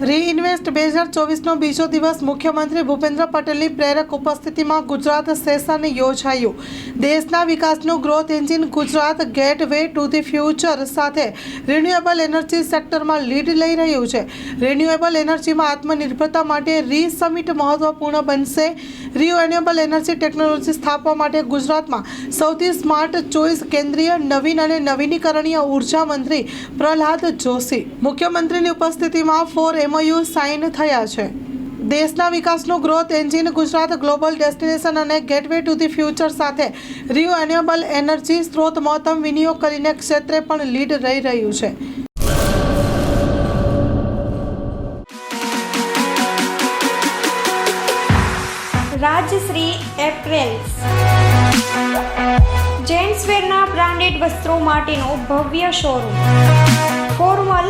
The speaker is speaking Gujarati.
રીઇન્વેસ્ટ બે હજાર ચોવીસનો બીજો દિવસ મુખ્યમંત્રી ભૂપેન્દ્ર પટેલની પ્રેરક ઉપસ્થિતિમાં ગુજરાત સેશન યોજાયું. દેશના વિકાસનું growth engine Gujarat gateway to the future સાથે રિન્યુએબલ એનર્જી સેક્ટરમાં લીડ લઈ રહ્યું છે. રિન્યુએબલ એનર્જીમાં આત્મનિર્ભરતા માટે રી સમિટ મહત્વપૂર્ણ બનશે. રિન્યુએબલ એનર્જી ટેકનોલોજી સ્થાપવા માટે ગુજરાતમાં સૌથી સ્માર્ટ ચોઇસ કેન્દ્રીય નવીન અને નવીનીકરણીય ઊર્જા મંત્રી પ્રહલાદ જોશી. મુખ્યમંત્રીની ઉપસ્થિતિમાં ફોર એમઓયુ સાઇન થયા છે. દેશના વિકાસનું growth engine Gujarat global destination અને ગેટવે ટુ ધી ફ્યુચર સાથે રિન્યુએબલ એનર્જી સ્ત્રોત મહત્તમ વિનિયોગ કરીને ક્ષેત્રે પણ લીડ રહી રહ્યું છે. રાજશ્રી એપ્રેલ્સ. જેન્ટ્સવેરના બ્રાન્ડેડ વસ્ત્રો માટેનો ભવ્ય showroom. Formal